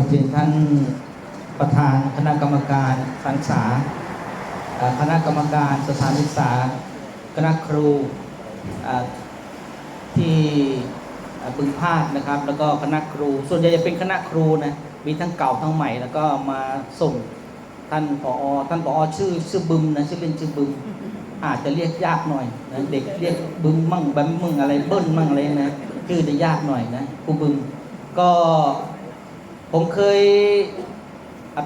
กับเรียนท่านประธานคณะกรรมการสังษาคณะกรรมการสถานศึกษา คณะครูที่บึงพาดนะครับ แล้วก็คณะครู ส่วนใหญ่จะเป็นคณะครูนะมีทั้งเก่าทั้งใหม่ แล้วก็มาส่งท่านผอท่านผอชื่อชื่อบึมนะชื่อเล่นชื่อบึมอาจจะเรียกยากหน่อยนะเด็กเรียกบึมมั่งแบมมั่งอะไรเบิ้ลมั่งอะไรนะชื่อจะยากหน่อยนะครูบึมก็ ผมเคย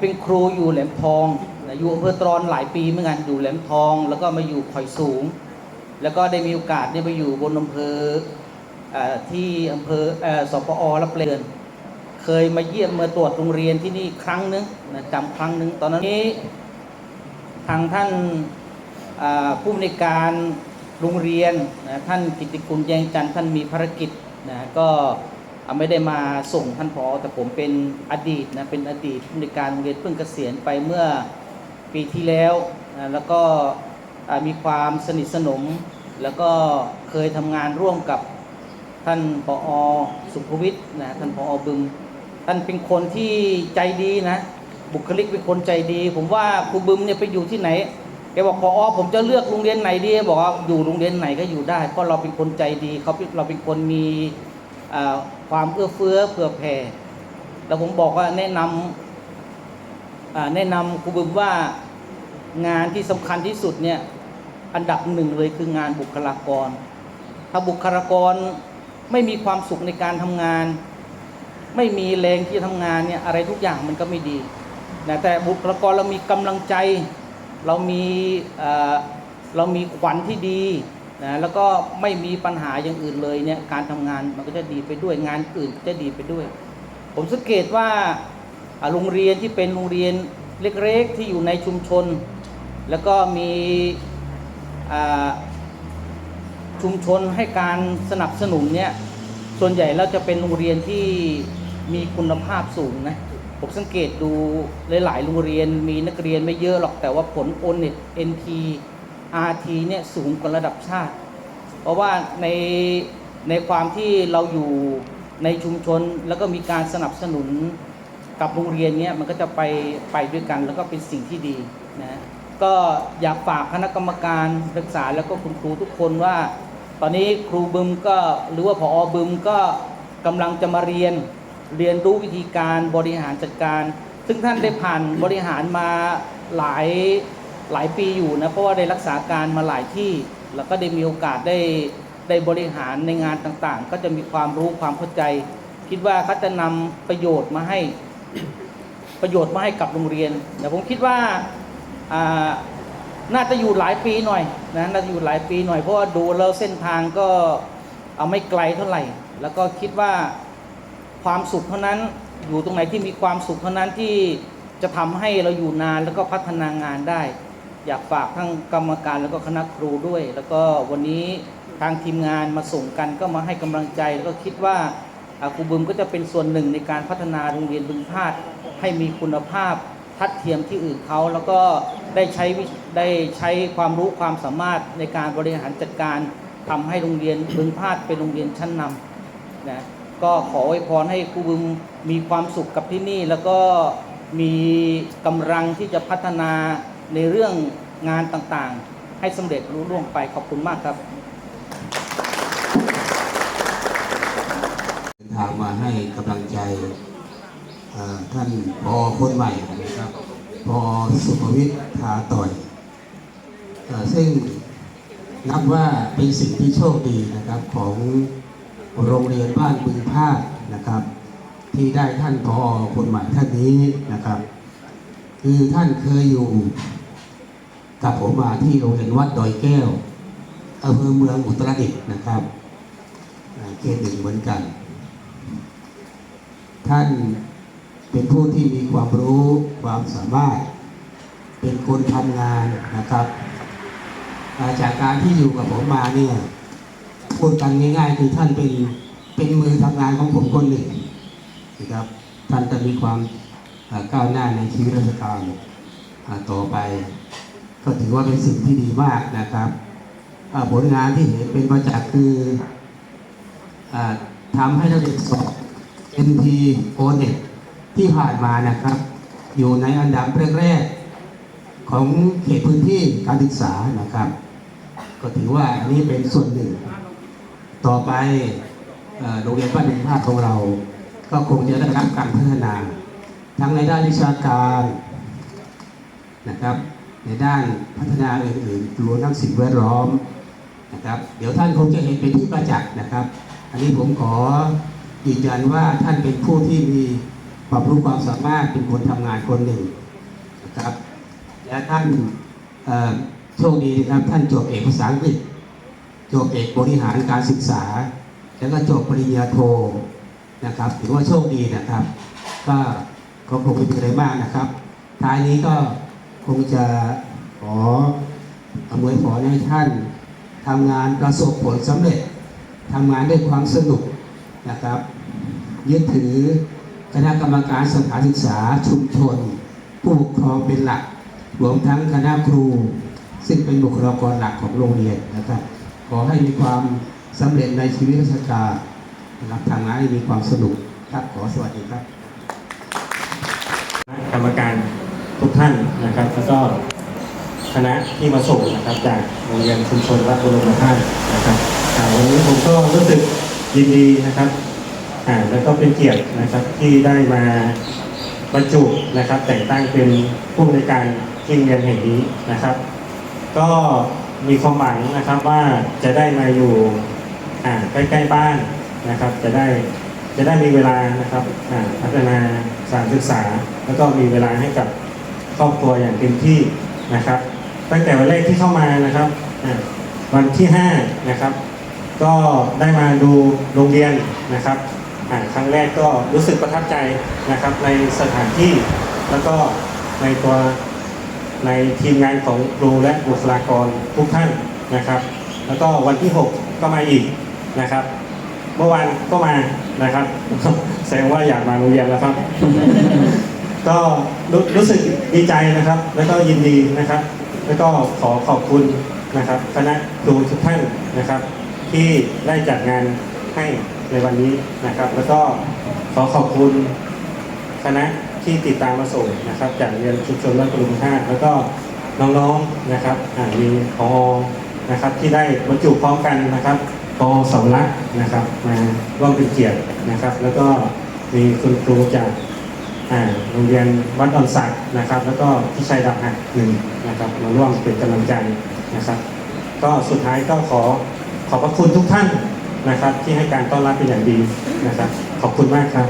เป็นครูอยู่แหลมทอง อยู่อำเภอตรอนหลายปีเหมือนกันอยู่แหลมทอง แล้วก็มาอยู่ข่อยสูง แล้วก็ได้มีโอกาสได้ไปอยู่บนอำเภอที่อำเภอสปอรับเรือนเคยมาเยี่ยมมาตรวจโรงเรียนที่นี่ครั้งหนึงนะจำครั้งหนึงตอนนั้นนี้ทางท่านผู้อำนการโรงเรียนนะท่านกิติคุณแยงจันทร์ท่านมีภารกิจนะก็ ไม่ได้มาส่งท่านพอแต่ผมเป็นอดีตนะเป็นอดีตผู้อำนการโรงเรียนเพิ่งเกษียณไปเมื่อปีที่แล้วนะแล้วก็มีความสนิทสนม แล้วก็เคยทำงานร่วมกับท่านปอสุภวิทย์นะท่านปอบึง ท่านเป็นคนที่ใจดีนะ บุคลิกเป็นคนใจดี ผมว่าครูบึมเนี่ยไปอยู่ที่ไหนแกบอกพออผมจะเลือกโรงเรียนไหนดีบอกว่าอยู่โรงเรียนไหนก็อยู่ได้ เพราะเราเป็นคนใจดีเขาเราเป็นคนมี ความเอื้อเฟื้อเผื่อแผ่ แล้วผมบอกว่าแนะนำแนะนำครูบึมว่างานที่สำคัญที่สุดเนี่ยอันดับหนึ่งเลยคืองานบุคลากร ถ้าบุคลากรไม่มีความสุขในการทำงาน ไม่มีแรงที่จะทำงานเนี่ยอะไรทุกอย่างมันก็ไม่ดีนะแต่บุคลากรเรามีกำลังใจ เรามีเอ่อเรามีขวัญที่ดี นะแล้วก็ไม่มีปัญหาอย่างอื่นเลยเนี่ยการทำงานมันก็จะดีไปด้วยงานอื่นจะดีไปด้วย ผมสังเกตว่าโรงเรียนที่เป็นโรงเรียนเล็กๆที่อยู่ในชุมชน แล้วก็มีชุมชนให้การสนับสนุนเนี่ยส่วนใหญ่แล้วจะเป็นโรงเรียนที่มีคุณภาพสูงนะผมสังเกตดูหลายๆโรงเรียนมีนักเรียนไม่เยอะหรอกแต่ว่าผล o n e t NT RT เนี่ยสูงกว่าระดับชาติ เพราะว่าในในความที่เราอยู่ในชุมชนแล้วก็มีการสนับสนุนกับโรงเรียนเนี้ยมันก็จะไปไปด้วยกันแล้วก็เป็นสิ่งที่ดีนะก็อยากฝากคณะกรรมการศึกษาแล้วก็คุณครูทุกคนว่า ตอนนี้ครูบึมก็หรือว่าพอบึมก็กำลังจะมาเรียนเรียนรู้วิธีการบริหารจัดการ ซึ่งท่านได้ผ่านบริหารมาหลาย หลายปีอยู่นะเพราะว่าได้รักษาการมาหลายที่ แล้วก็ได้มีโอกาสได้ได้บริหารในงานต่างๆ ก็จะมีความรู้ความเข้าใจ คิดว่าเขาจะนำประโยชน์มาให้ประโยชน์มาให้กับโรงเรียนแต่ผมคิดว่าอ่าน่าจะอยู่หลายปีหน่อยนะน่าจะอยู่หลายปีหน่อยเพราะว่าดูแล้วเส้นทางก็เอาไม่ไกลเท่าไหร่ แล้วก็คิดว่าความสุขเท่านั้นอยู่ตรงไหนที่มีความสุขเท่านั้นที่จะทำให้เราอยู่นานแล้วก็พัฒนางานได้ อยากฝากทั้งกรรมการแล้วก็คณะครูด้วย แล้วก็วันนี้ทางทีมงานมาส่งกันก็มาให้กำลังใจ แล้วก็คิดว่าครูบึมก็จะเป็นส่วนหนึ่งในการพัฒนาโรงเรียนบึงพาดให้มีคุณภาพทัดเทียมที่อื่นเขาแล้วก็ได้ใช้ได้ใช้ความรู้ความสามารถในการบริหารจัดการทำให้โรงเรียนบึงพาดเป็นโรงเรียนชั้นนำนะก็ขอไว้พรให้ครูบึงมีความสุขกับที่นี่ แล้วก็มีกำลังที่จะพัฒนา ในเรื่องงานต่างๆ ให้สำเร็จรุ่ร่วงไปขอบคุณมากครับเดินทางมาให้กำลังใจท่านพอคนใหม่นะครับพอสุภวิทย์ทาต่อยอซึ่งนับว่าเป็นสิ่งที่โชคดีนะครับของโรงเรียนบ้านบึงพาดนะครับ ที่ได้ท่านพอคนใหม่ท่านนี้นะครับ คือท่านเคยอยู่ กับผมมาที่โรงเรียนวัดดอยแก้วอำเภอเมืองอุตรดิตถ์นะครับเขตหนึ่งเหมือนกัน ท่านเป็นผู้ที่มีความรู้ความสามารถ เป็นคนทำงานนะครับ จากการที่อยู่กับผมมาเนี่ยพูดกันง่ายๆคือท่านเป็นเป็นมือทำงานของผมคนหนึ่งนะครับท่านจะมีความก้าวหน้าในชีวิตราชการต่อไป ก็ถือว่าเป็นสิ่งที่ดีมากนะครับผลงานที่เห็นเป็นประจักษ์คืออทำให้นักเรียนสอบ NT o n e t ที่ผ่านมานะครับ อยู่ในอันดับแรกๆของเขตพื้นที่การศึกษานะครับ ก็ถือว่าอันนี้เป็นส่วนหนึ่ง ต่อไปโรงเรียนบ้านดินพาดของเรา ก็คงจะได้รับการพัฒนา ทั้งในด้านวิชาการนะครับ ในด้านพัฒนาอื่นๆรวมทั้งสิ่งแวดล้อมนะครับ เดี๋ยวท่านคงจะเห็นเป็นที่ประจักษ์นะครับ อันนี้ผมขอยืนยันว่าท่านเป็นผู้ที่มีความรู้ความสามารถเป็นคนทำงานคนหนึ่งนะครับ และท่านโชคดีนะครับท่านจบเอกภาษาอังกฤษจบเอกบริหารการศึกษา แล้วก็จบปริญญาโทนะครับถือว่าโชคดีนะครับ ก็ก็คงไม่เป็นอะไรมากนะครับ ท้ายนี้ก็ คงจะขออำนวยพรให้ท่านทำงานประสบผลสำเร็จทำงานด้วยความสนุกนะครับ ยึดถือคณะกรรมการสถานศึกษาชุมชน ผู้ปกครองเป็นหลัก รวมทั้งคณะครู ซึ่งเป็นบุคลากรหลักของโรงเรียนนะครับ ขอให้มีความสำเร็จในชีวิตราชการนะครับทำงานให้มีความสนุกครับขอสวัสดีครับ กรรมการ ทุกท่านนะครับ แล้วก็คณะที่มาส่งนะครับ จากโรงเรียนชุมชนวัดบรมธาตุนะครับวันนี้ผมก็รู้สึกยินดีนะครับแล้วก็เป็นเกียรตินะครับที่ได้มาบรรจุนะครับ แต่งตั้งเป็นผู้ในการที่โรงเรียนแห่งนี้นะครับ ก็มีความหวังนะครับว่าจะได้มาอยู่ใกล้ๆบ้านนะครับ จะได้จะได้มีเวลานะครับพัฒนาสารศึกษา แล้วก็มีเวลาให้กับ รอบครัวอย่างเต็มที่นะครับ ตั้งแต่วันแรกที่เข้ามานะครับ วันที่5นะครับก็ได้มาดูโรงเรียนนะครับครั้งแรกก็รู้สึกประทับใจนะครับในสถานที่แล้วก็ในตัวในทีมงานของครูและบุคลากรทุกท่านนะครับ แล้วก็วันที่ 6 ก็มาอีกนะครับ เมื่อวานก็มานะครับแสดงว่าอยากมาโรงเรียนแล้วครับ ก็รู้สึกดีใจนะครับ แล้วก็ยินดีนะครับ แล้วก็ขอขอบคุณนะครับ คณะครูทุกท่านนะครับ ที่ได้จัดงานให้ในวันนี้นะครับ แล้วก็ขอขอบคุณคณะที่ติดตามมาส่งนะครับ จากเรียนชุมชนวัดกรุงธาตุแล้วก็น้องๆนะครับมีพอนะครับที่ได้บรรจุพร้อมกันนะครับพอสำลักนะครับมาร่วมเป็นเกียรตินะครับ แล้วก็มีคุณครูจากอ่า โรงเรียนวัดดอนสักนะครับ แล้วก็พี่ชัยดับหักหนึ่งนะครับมาร่วมเป็นกำลังใจนะครับ ก็สุดท้ายก็ขอขอบพระคุณทุกท่านนะครับ ที่ให้การต้อนรับเป็นอย่างดีนะครับ ขอบคุณมากครับ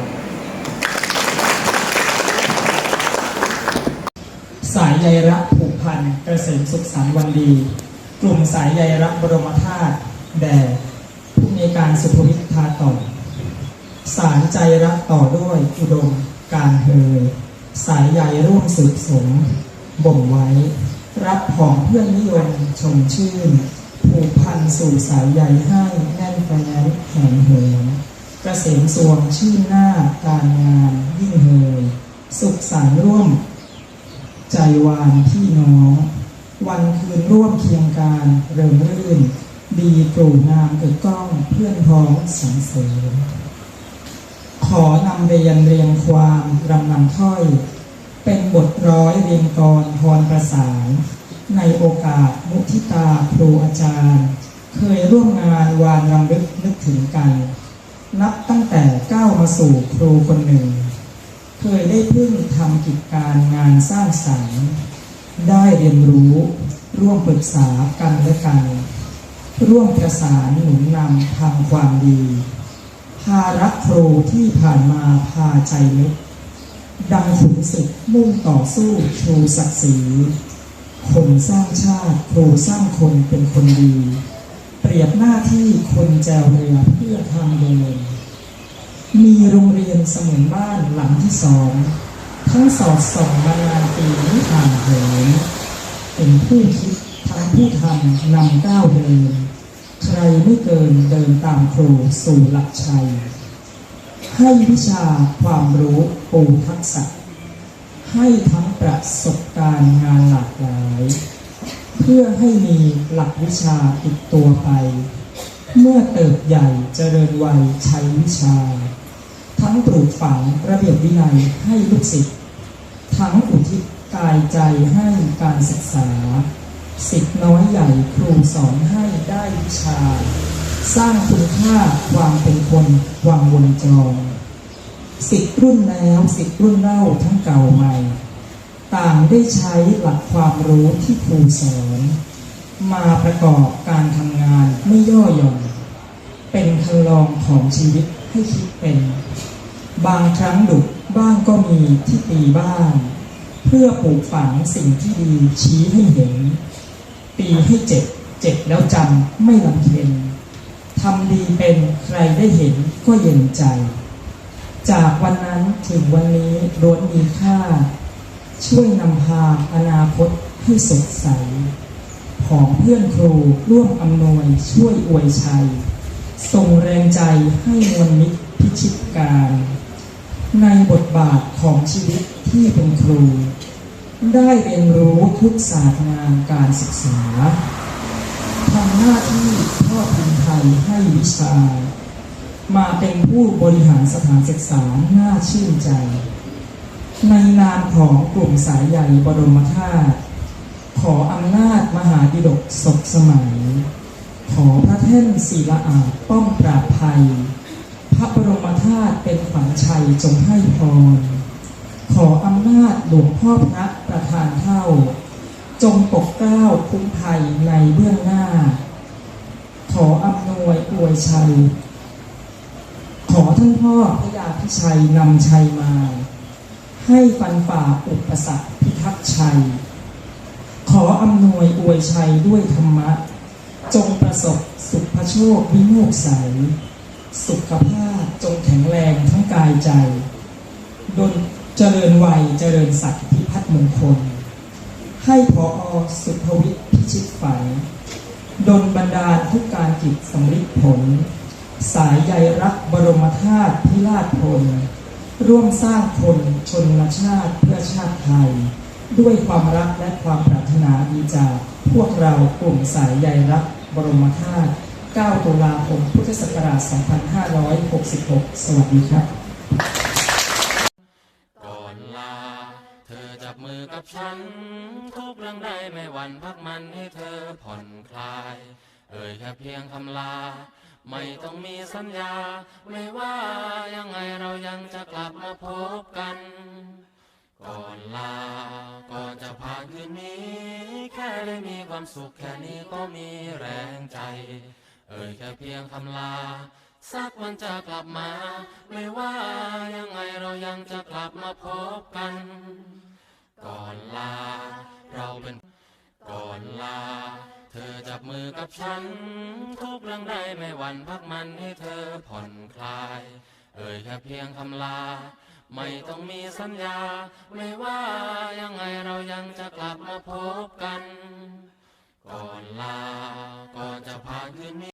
สายใยรักผูกพันเกษมสุขสันต์วันดี กลุ่มสายใยรักบรมธาตุแด่ผู้ในการสุภวิทธาต่อสารใจรักต่อด้วยอุดม การเฮยสายใยร่วมสืบสมบ่มไว้ รับของเพื่อนนิยมชมชื่น ผูกพันสู่สายใยให้แน่นแฟ้นแห่งเหินเกษมสวงชื่นหน้าการงานยิ่งเฮยสุขสันต์ร่วม ใจวานพี่น้อง วันคืนร่วมเคียงการเริงรื่น ดีปรูงามกิดก้องเพื่อนพ้องสังเสริญ ขอนำเรียนเรียงความรำนำถ้อย เป็นบทร้อยเรียงกรพรประสาน ในโอกาสมุทิตาครูอาจารย์ เคยร่วมงานวานรำลึกนึกถึงกัน นับตั้งแต่ก้าวมาสู่ครูคนหนึ่ง เคยได้พึ่งทำกิจการงานสร้างสรรค์ ได้เรียนรู้ร่วมปรึกษากันและกัน ร่วมประสานหนุนนำทำความดี ภาระครูที่ผ่านมาพาใจนึกดังขุนศึกมุ่งต่อสู้ชูศักดิ์ศรีคนสร้างชาติครูสร้างคนเป็นคนดี เปรียบหน้าที่คนแจวเรือเพื่อทางเดินมีโรงเรียนสมือนบ้านหลังที่สองทั้งสอดส่องมานานปีไม่ห่างเหินเป็นผู้คิดทั้งผู้ทำนำก้าวเดิน ใครไม่เกินเดินตามครูสู่หลักชัย ให้วิชาความรู้ปูทักษะ ให้ทั้งประสบการณ์งานหลากหลาย เพื่อให้มีหลักวิชาติดตัวไป เมื่อเติบใหญ่เจริญวัยใช้วิชา ทั้งทั้งปลูกฝังระเบียบวินัยให้ลูกศิษย์ทั้งอุทิศกายใจให้การศึกษา สิทธิ์น้อยใหญ่ครูสอนให้ได้วิชา สร้างคุณค่าความเป็นคนวางวนจรสิทธิ์รุ่นแล้วสิทธิ์รุ่นเล่าทั้งเก่าใหม่ ต่างได้ใช้หลักความรู้ที่ครูสอน มาประกอบการทำงานไม่ย่อหย่อน เป็นคันลองของชีวิตให้คิดเป็น บางครั้งดุบ้างก็มีที่ตีบ้าง เพื่อปลูกฝังสิ่งที่ดีชี้ให้เห็น ตีให้เจ็บเจ็บแล้วจำไม่ลำเค็นทำดีเป็นใครได้เห็นก็เย็นใจ จากวันนั้นถึงวันนี้ล้วนมีค่า ช่วยนำพาอนาคตให้สดใส ของเพื่อนครูร่วมอำนวยช่วยอวยชัย ส่งแรงใจให้มวลมิตรพิชิตการ ในบทบาทของชีวิตที่เป็นครู ได้เรียนรู้ทุกศาสตร์งานการศึกษาทำหน้าที่พ่อพิมพ์ไทยให้วิชา มาเป็นผู้บริหารสถานศึกษาน่าชื่นใจ ในนามของกลุ่มสายใหญ่บรมธาตุขออำนาจมหาดิดกศกสมัย ขอพระแท่นศีละอาป้องปราบภัย พระบรมธาตุเป็นขวัญชัยจงให้พร ขออำนาจหลวงพ่อพระประธานเท่า จงปกเกล้าคุ้มภัยในเบื้องหน้า ขออำนวยอวยชัย ขอท่านพ่อพระยาพิชัยนำชัยมา ให้ฟันฝ่าอุปสรรคพิทักษ์ชัย ขออำนวยอวยชัยด้วยธรรมะ จงประสบสุขโชควิโมกใสสุขภาพจงแข็งแรงทั้งกายใจดล เจริญวัยเจริญศักดิ์พิพัฒน์มงคล ให้พออสุภวิทย์พิชิตฝันดลบรรดาทุกการกิจสำริดผล สายใยรักบรมธาตุพิราชพล ร่วมสร้างคนชนชาติเพื่อชาติไทย ด้วยความรักและความปรารถนาดีจากพวกเรากลุ่มสายใยรักบรมธาตุ 9 ตุลาคม พุทธศักราช 2566 สวัสดีครับ กับฉัน ทุกเรื่องใดไม่หวั่นพักมันให้เธอผ่อนคลาย เอ่ยแค่เพียงคำลา ไม่ต้องมีสัญญา ไม่ว่ายังไงเรายังจะกลับมาพบกัน ก่อนลา ก่อนจะผ่านคืนนี้ แค่ได้มีความสุขแค่นี้ก็มีแรงใจ เอ่ยแค่เพียงคำลาสักวันจะกลับมา ไม่ว่ายังไงเรายังจะกลับมาพบกัน กับฉัน ทุกเรื่องใดไม่หวั่นพักมันให้เธอผ่อนคลาย เอ่ยแค่เพียงคำลา ไม่ต้องมีสัญญา ไม่ว่ายังไงเรายังจะกลับมาพบกัน ก่อนลาก่อนจะผ่านคืนนี้